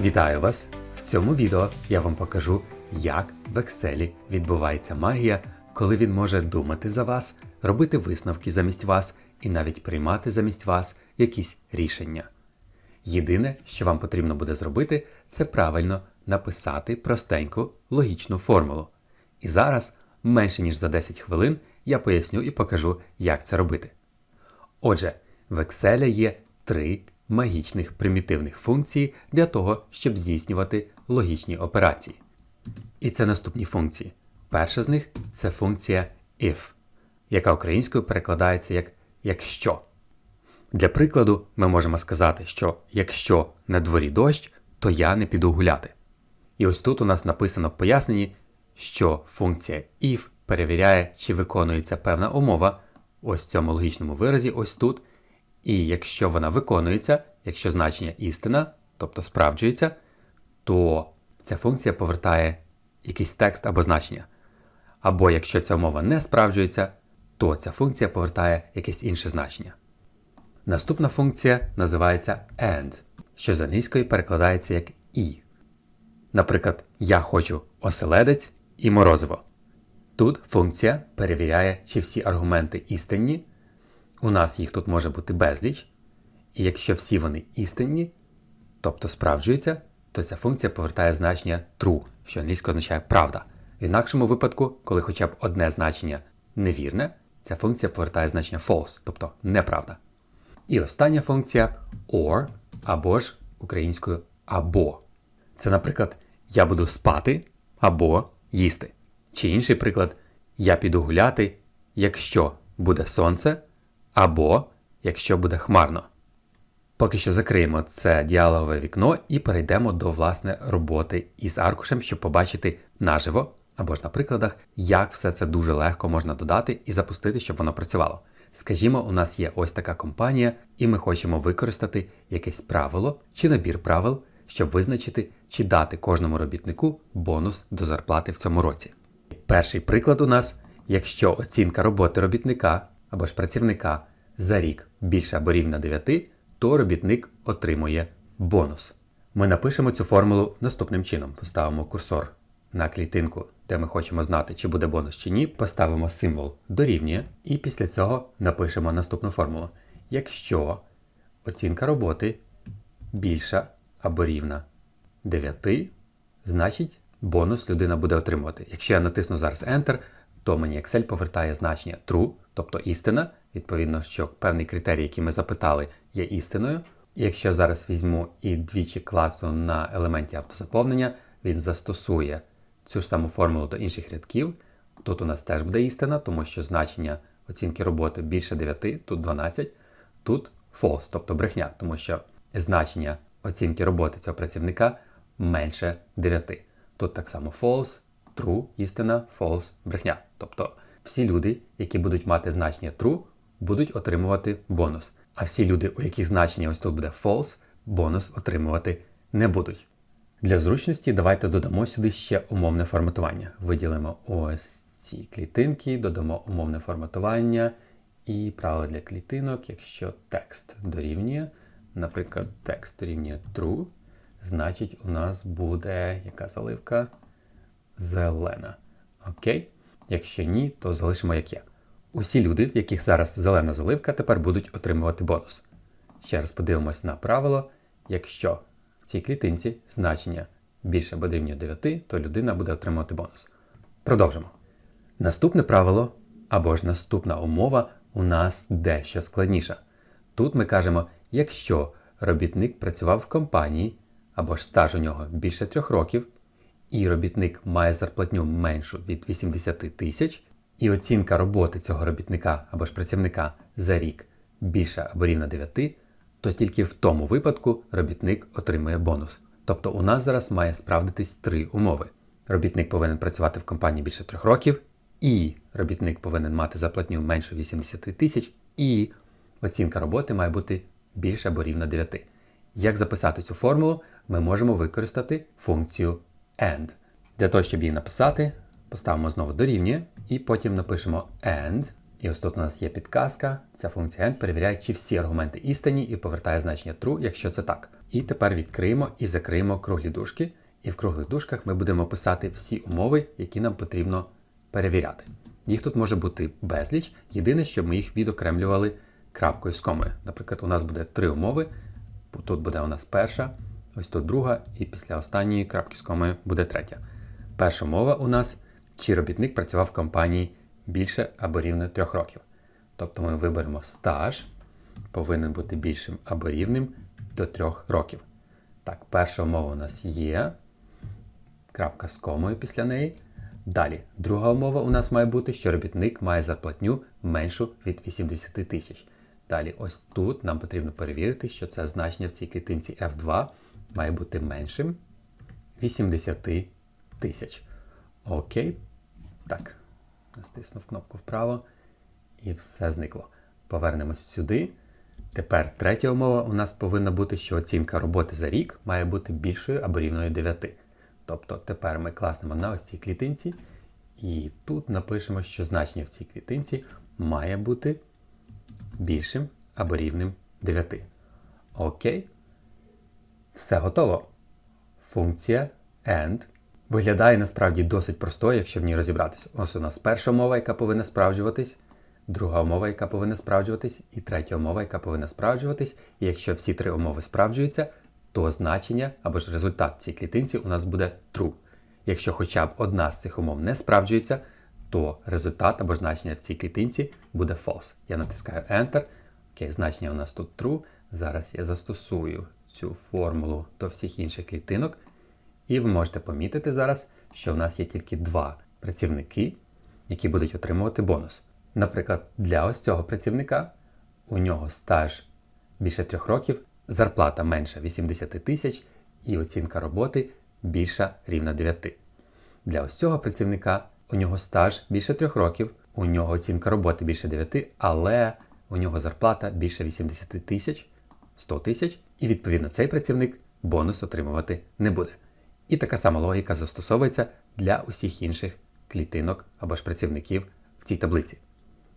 Вітаю вас! В цьому відео я вам покажу, як в Excel відбувається магія, коли він може думати за вас, робити висновки замість вас і навіть приймати замість вас якісь рішення. Єдине, що вам потрібно буде зробити, це правильно написати простеньку логічну формулу. І зараз, менше ніж за 10 хвилин, я поясню і покажу, як це робити. Отже, в Excel є три магічних примітивних функції для того, щоб здійснювати логічні операції. І це наступні функції. Перша з них це функція if, яка українською перекладається як якщо. Для прикладу, ми можемо сказати, що якщо на дворі дощ, то я не піду гуляти. І ось тут у нас написано в поясненні, що функція if перевіряє, чи виконується певна умова, ось в цьому логічному виразі, ось тут. І якщо вона виконується, якщо значення істина, тобто справджується, то ця функція повертає якийсь текст або значення. Або якщо ця умова не справджується, то ця функція повертає якесь інше значення. Наступна функція називається AND, що з англійської перекладається як і. Наприклад, я хочу оселедець і морозиво. Тут функція перевіряє, чи всі аргументи істинні. У нас їх тут може бути безліч. І якщо всі вони істинні, тобто справджуються, то ця функція повертає значення true, що англійською означає правда. В інакшому випадку, коли хоча б одне значення невірне, ця функція повертає значення false, тобто неправда. І остання функція or або ж українською або. Це, наприклад, я буду спати або їсти. Чи інший приклад, я піду гуляти, якщо буде сонце, або якщо буде хмарно. Поки що закриємо це діалогове вікно і перейдемо до власне роботи із аркушем, щоб побачити наживо або ж на прикладах, як все це дуже легко можна додати і запустити, щоб воно працювало. Скажімо, у нас є ось така компанія, і ми хочемо використати якесь правило чи набір правил, щоб визначити, чи дати кожному робітнику бонус до зарплати в цьому році. Перший приклад у нас, якщо оцінка роботи робітника або ж працівника за рік більше або рівна 9, то робітник отримує бонус. Ми напишемо цю формулу наступним чином: поставимо курсор на клітинку, де ми хочемо знати, чи буде бонус чи ні, поставимо символ дорівнює, і після цього напишемо наступну формулу. Якщо оцінка роботи більша або рівна 9, значить бонус людина буде отримувати. Якщо я натисну зараз Enter, то мені Excel повертає значення true, тобто істина, відповідно, що певний критерій, який ми запитали, є істиною. Якщо я зараз візьму і двічі класу на елементі автозаповнення, він застосує цю ж саму формулу до інших рядків. Тут у нас теж буде істина, тому що значення оцінки роботи більше 9, тут 12, тут false, тобто брехня, тому що значення оцінки роботи цього працівника менше 9. Тут так само false, true, істина, false, брехня. Тобто всі люди, які будуть мати значення true, будуть отримувати бонус. А всі люди, у яких значення ось тут буде false, бонус отримувати не будуть. Для зручності давайте додамо сюди ще умовне форматування. Виділимо ось ці клітинки, додамо умовне форматування і правило для клітинок, якщо текст дорівнює, наприклад, текст дорівнює true, значить у нас буде яка заливка? Зелена. Окей? Якщо ні, то залишимо як є. Усі люди, в яких зараз зелена заливка, тепер будуть отримувати бонус. Ще раз подивимось на правило. Якщо в цій клітинці значення більше або дорівнює 9, то людина буде отримувати бонус. Продовжимо. Наступне правило або ж наступна умова у нас дещо складніша. Тут ми кажемо, якщо робітник працював в компанії або ж стаж у нього більше 3 років, і робітник має зарплатню меншу від 80 тисяч, і оцінка роботи цього робітника або ж працівника за рік більша або рівна 9, то тільки в тому випадку робітник отримує бонус. Тобто у нас зараз має справдитись три умови. Робітник повинен працювати в компанії більше 3 років, і робітник повинен мати зарплатню меншу 80 тисяч, і оцінка роботи має бути більша або рівна 9. Як записати цю формулу, ми можемо використати функцію AND. Для того, щоб її написати, поставимо знову дорівнює, і потім напишемо AND, І ось тут у нас є підказка. Ця функція AND перевіряє, чи всі аргументи істинні і повертає значення true, якщо це так. І тепер відкриємо і закриємо круглі дужки. І в круглих дужках ми будемо писати всі умови, які нам потрібно перевіряти. Їх тут може бути безліч, єдине, щоб ми їх відокремлювали крапкою з комою. Наприклад, у нас буде три умови. Тут буде у нас перша, ось тут друга, і після останньої крапки з комою буде третя. Перша умова у нас, чи робітник працював в компанії більше або рівно трьох років. Тобто ми виберемо стаж, повинен бути більшим або рівним до трьох років. Так, перша умова у нас є. Крапка з комою після неї. Далі, друга умова у нас має бути, що робітник має зарплатню меншу від 80 тисяч. Далі, ось тут нам потрібно перевірити, що це значення в цій клітинці F2 має бути меншим 80 тисяч. Окей. Так, Стиснув кнопку вправо і все зникло. Повернемось сюди. Тепер третя умова у нас повинна бути, що оцінка роботи за рік має бути більшою або рівною 9. Тобто тепер ми класнемо на ось цій клітинці, і тут напишемо, що значення в цій клітинці має бути більшим або рівним 9. Окей. Все готово. Функція AND виглядає насправді досить простою, якщо в ній розібратися. Ось у нас перша умова, яка повинна справджуватись, друга умова, яка повинна справджуватись, і третя умова, яка повинна справджуватись. І якщо всі три умови справджуються, то значення або ж результат цій клітинці у нас буде true. Якщо хоча б одна з цих умов не справджується, то результат або значення в цій клітинці буде false. Я натискаю Enter. Окей, значення у нас тут true. Зараз я застосую цю формулу до всіх інших клітинок. І ви можете помітити зараз, що в нас є тільки два працівники, які будуть отримувати бонус. Наприклад, для ось цього працівника у нього стаж більше трьох років, зарплата менша 80 тисяч і оцінка роботи більша рівна 9. Для ось цього працівника у нього стаж більше трьох років, у нього оцінка роботи більше 9, але у нього зарплата більше 80 тисяч 100 тисяч, і відповідно цей працівник бонус отримувати не буде. І така сама логіка застосовується для усіх інших клітинок або ж працівників в цій таблиці.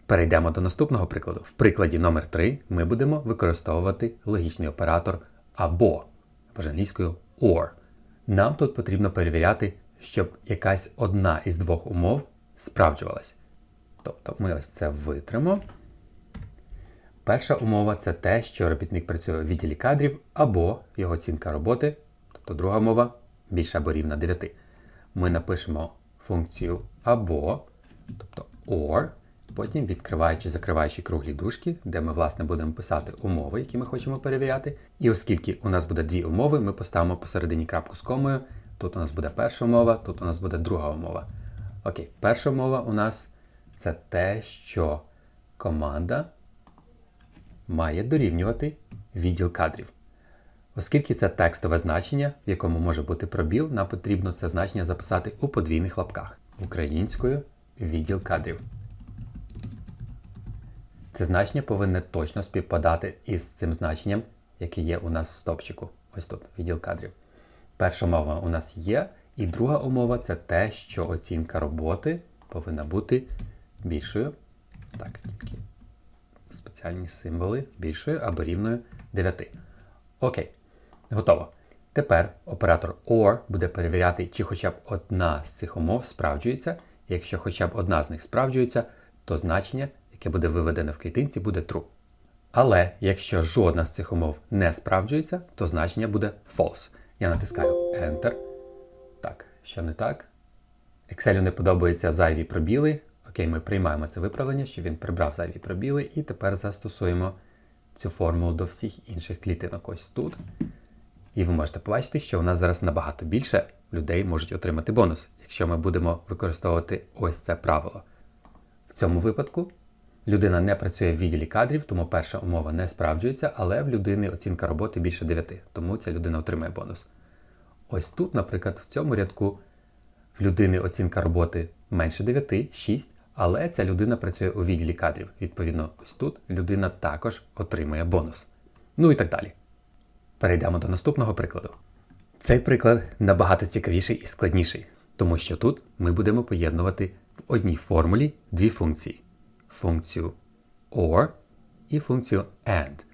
Перейдемо до наступного прикладу. В прикладі номер 3 ми будемо використовувати логічний оператор або, або ж англійською OR. Нам тут потрібно перевіряти, щоб якась одна із двох умов справджувалась. Тобто ми ось це витримо. Перша умова це те, що робітник працює у відділі кадрів або його оцінка роботи, тобто друга умова більше або рівна 9. Ми напишемо функцію або, тобто OR, потім відкриваючи закриваючи круглі дужки, де ми, власне, будемо писати умови, які ми хочемо перевіряти. І оскільки у нас буде дві умови, ми поставимо посередині крапку з комою. Тут у нас буде перша умова, тут у нас буде друга умова. Окей, перша умова у нас це те, що команда має дорівнювати відділ кадрів. Оскільки це текстове значення, в якому може бути пробіл, нам потрібно це значення записати у подвійних лапках українською відділ кадрів. Це значення повинне точно співпадати із цим значенням, яке є у нас в стопчику. Ось тут відділ кадрів. Перша умова у нас є, і друга умова це те, що оцінка роботи повинна бути більшою. Так, тільки спеціальні символи більшою або рівною 9. Окей. Готово. Тепер оператор OR буде перевіряти, чи хоча б одна з цих умов справджується. Якщо хоча б одна з них справджується, то значення, яке буде виведене в клітинці, буде true. Але якщо жодна з цих умов не справджується, то значення буде false. Я натискаю Enter. Так, що не так? Excel не подобаються зайві пробіли. Окей, ми приймаємо це виправлення, що він прибрав зайві пробіли, і тепер застосуємо цю формулу до всіх інших клітинок ось тут. І ви можете побачити, що у нас зараз набагато більше людей можуть отримати бонус, якщо ми будемо використовувати ось це правило. В цьому випадку людина не працює в відділі кадрів, тому перша умова не справджується, але в людини оцінка роботи більше 9, тому ця людина отримає бонус. Ось тут, наприклад, в цьому рядку в людини оцінка роботи менше 9, 6, але ця людина працює у відділі кадрів. Відповідно, ось тут людина також отримує бонус. Ну і так далі. Перейдемо до наступного прикладу. Цей приклад набагато цікавіший і складніший, тому що тут ми будемо поєднувати в одній формулі дві функції. функцію OR і функцію AND.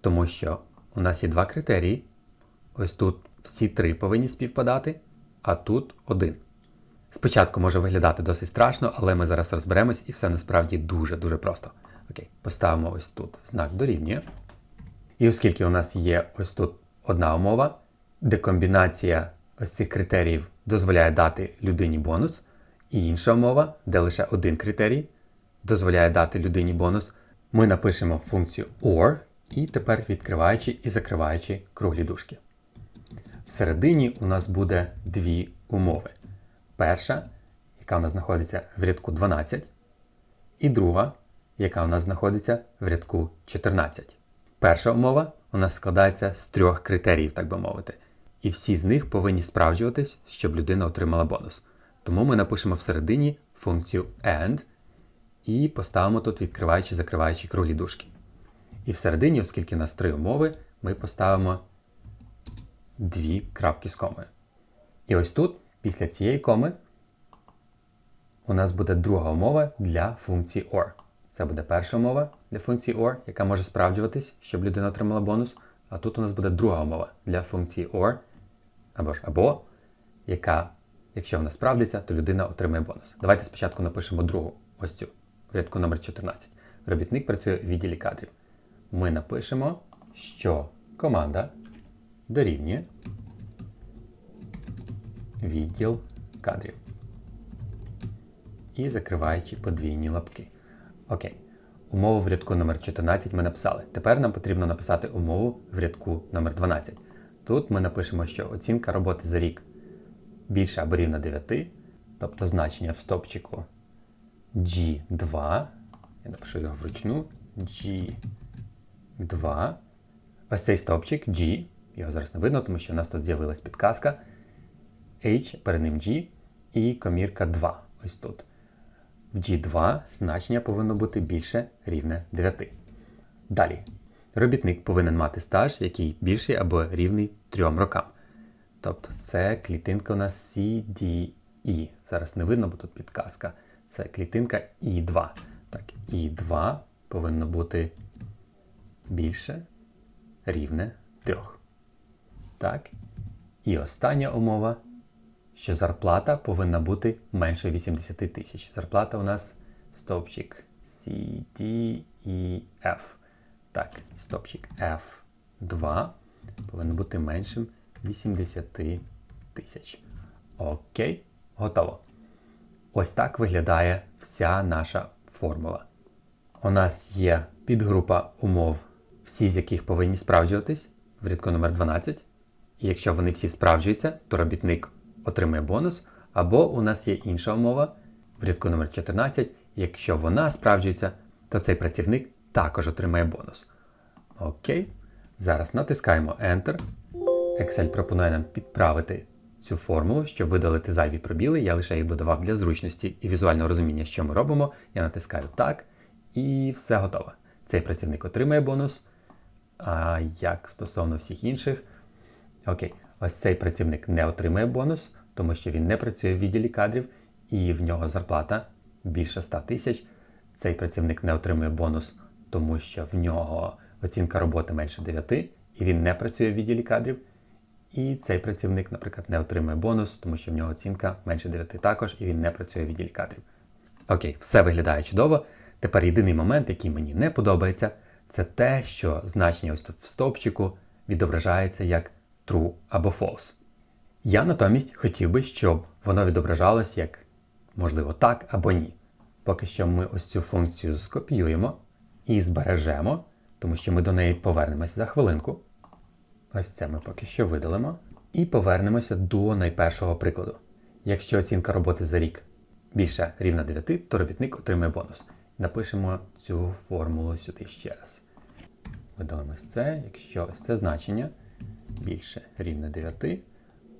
Тому що у нас є два критерії. Ось тут всі три повинні співпадати, а тут один. Спочатку може виглядати досить страшно, але ми зараз розберемось і все насправді дуже-дуже просто. Окей, поставимо ось тут знак дорівнює. І оскільки у нас є ось тут одна умова, де комбінація ось цих критеріїв дозволяє дати людині бонус, і інша умова, де лише один критерій дозволяє дати людині бонус, ми напишемо функцію OR і тепер відкриваючи і закриваючи круглі дужки. Всередині у нас буде дві умови. Перша, яка у нас знаходиться в рядку 12, і друга, яка у нас знаходиться в рядку 14. Перша умова у нас складається з трьох критеріїв, так би мовити. І всі з них повинні справджуватись, щоб людина отримала бонус. Тому ми напишемо всередині функцію AND і поставимо тут відкриваючи закриваючи круглі дужки. І всередині, оскільки у нас три умови, ми поставимо дві крапки з комою. І ось тут, після цієї коми, у нас буде друга умова для функції OR. Це буде перша умова для функції OR, яка може справджуватись, щоб людина отримала бонус. А тут у нас буде друга умова для функції OR, або ж або, яка, якщо вона справдиться, то людина отримає бонус. Давайте спочатку напишемо другу, ось цю, в рядку номер 14. Робітник працює в відділі кадрів. Ми напишемо, що команда дорівнює відділ кадрів. І закриваючи подвійні лапки. Окей. Умову в рядку номер 14 ми написали. Тепер нам потрібно написати умову в рядку номер 12. Тут ми напишемо, що оцінка роботи за рік більше або рівна 9, тобто значення в стопчику G2. Я напишу його вручну. G2. Ось цей стопчик G. Його зараз не видно, тому що у нас тут з'явилась підказка. H, перед ним G і комірка 2. Ось тут. В G2 значення повинно бути більше рівне 9. Далі. Робітник повинен мати стаж, який більший або рівний 3 рокам. Тобто це клітинка у нас CDE. Зараз не видно, бо тут підказка. Це клітинка I2. Так, I2 повинно бути більше рівне 3. Так. І остання умова що зарплата повинна бути менше 80 тисяч. Зарплата у нас стовпчик C, D, E, F. Так, стовпчик F2 повинен бути меншим 80 тисяч. Окей, готово. Ось так виглядає вся наша формула. У нас є підгрупа умов, всі з яких повинні справджуватись в рядку номер 12. І якщо вони всі справджуються, то робітник отримає бонус, або у нас є інша умова в рядку номер 14 якщо вона справджується, то цей працівник також отримає бонус. Окей. Зараз натискаємо Enter. Excel пропонує нам підправити цю формулу, щоб видалити зайві пробіли. Я лише їх додавав для зручності і візуального розуміння, що ми робимо. Я натискаю так, і все готово. Цей працівник отримає бонус. А як стосовно всіх інших. Окей, Ось цей працівник не отримує бонус, тому що він не працює в відділі кадрів і в нього зарплата більше 100 тисяч. Цей працівник не отримує бонус, тому що в нього оцінка роботи менше 9, і він не працює в відділі кадрів. І цей працівник, наприклад, не отримує бонус, тому що в нього оцінка менше 9 також, і він не працює в відділі кадрів. Окей, все виглядає чудово. Тепер єдиний момент, який мені не подобається, це те, що значення ось тут в стовпчику відображається як true або false. Я натомість хотів би, щоб воно відображалось як, можливо, так або ні. Поки що ми ось цю функцію скопіюємо і збережемо, тому що ми до неї повернемося за хвилинку. Ось це ми поки що видалимо. І повернемося до найпершого прикладу. Якщо оцінка роботи за рік більше рівна 9, то робітник отримує бонус. Напишемо цю формулу сюди ще раз. Видалимо ось це, якщо ось це значення більше рівне 9,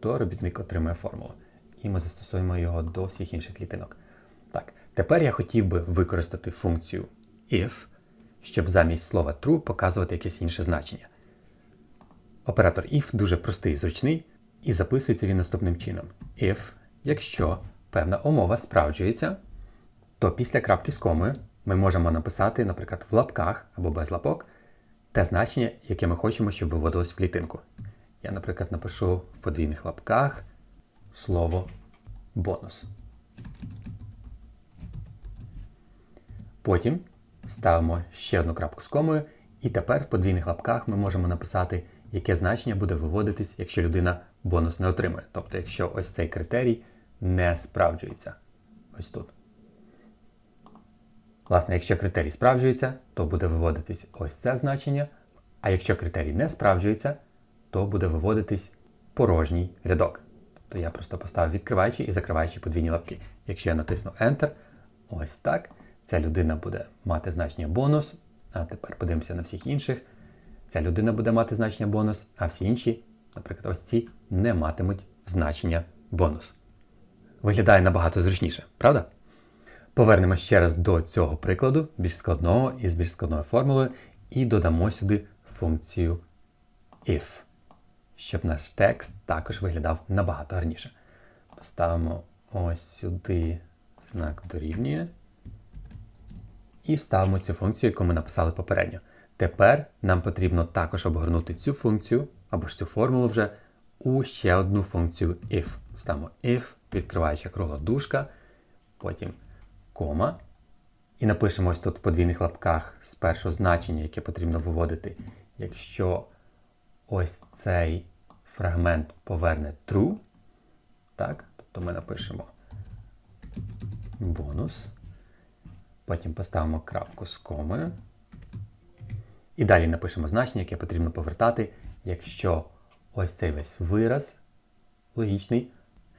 то робітник отримує формулу. І ми застосуємо його до всіх інших клітинок. Так, тепер я хотів би використати функцію if, щоб замість слова true показувати якесь інше значення. Оператор if дуже простий і зручний, і записується він наступним чином: if, якщо певна умова справджується, то після крапки з комою ми можемо написати, наприклад, в лапках або без лапок те значення, яке ми хочемо, щоб виводилось в клітинку. Я, наприклад, напишу в подвійних лапках слово бонус. Потім ставимо ще одну крапку з комою, і тепер в подвійних лапках ми можемо написати, яке значення буде виводитись, якщо людина бонус не отримує. Тобто, якщо ось цей критерій не справджується. Ось тут. Власне, якщо критерій справджується, то буде виводитись ось це значення. А якщо критерій не справджується, то буде виводитись порожній рядок. Тобто я просто поставив відкриваючі і закриваючі подвійні лапки. Якщо я натисну Enter, ось так, ця людина буде мати значення бонус. А тепер подивимося на всіх інших. Ця людина буде мати значення бонус, а всі інші, наприклад, ось ці, не матимуть значення бонус. Виглядає набагато зручніше, правда? Повернемось ще раз до цього прикладу, більш складного і з більш складною формулою, і додамо сюди функцію if, щоб наш текст також виглядав набагато гарніше. Поставимо ось сюди знак дорівнює. І вставимо цю функцію, яку ми написали попередньо. Тепер нам потрібно також обгорнути цю функцію або ж цю формулу вже у ще одну функцію if. Ставимо if, відкриваюча кругла дужка, потім кома. І напишемо ось тут в подвійних лапках спершу значення, яке потрібно виводити, якщо ось цей фрагмент поверне true. Так, тобто ми напишемо бонус. Потім поставимо крапку з комою. І далі напишемо значення, яке потрібно повертати, якщо ось цей весь вираз логічний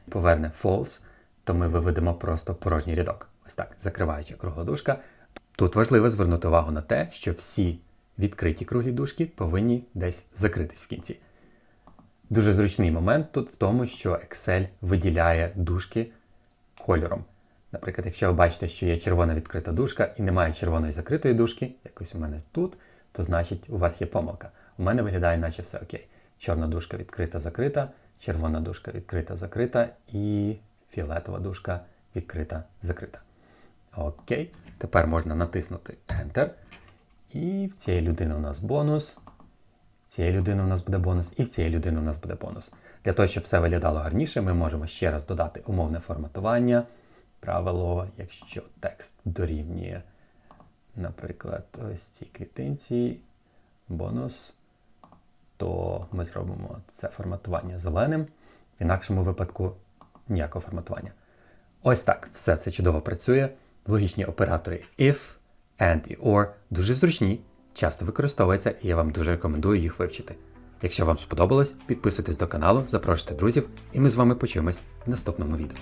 поверне false, то ми виведемо просто порожній рядок. Ось так, закриваючи кругла дужка. Тут важливо звернути увагу на те, що всі відкриті круглі дужки повинні десь закритись в кінці. Дуже зручний момент тут в тому, що Excel виділяє дужки кольором. Наприклад, якщо ви бачите, що є червона відкрита дужка і немає червоної закритої дужки, якось у мене тут, то значить у вас є помилка. У мене виглядає, наче все окей. Чорна дужка відкрита, закрита, червона дужка відкрита, закрита і фіолетова дужка відкрита, закрита. Окей. Тепер можна натиснути Enter. І в цієї людини у нас бонус. В цієї людини у нас буде бонус, і в цієї людини у нас буде бонус. Для того, щоб все виглядало гарніше, ми можемо ще раз додати умовне форматування. Правило, якщо текст дорівнює, наприклад, ось цій клітинці бонус, то ми зробимо це форматування зеленим. В інакшому випадку ніякого форматування. Ось так, все це чудово працює. Логічні оператори if, and і or дуже зручні, часто використовуються, і я вам дуже рекомендую їх вивчити. Якщо вам сподобалось, підписуйтесь до каналу, запрошуйте друзів, і ми з вами почуємось в наступному відео.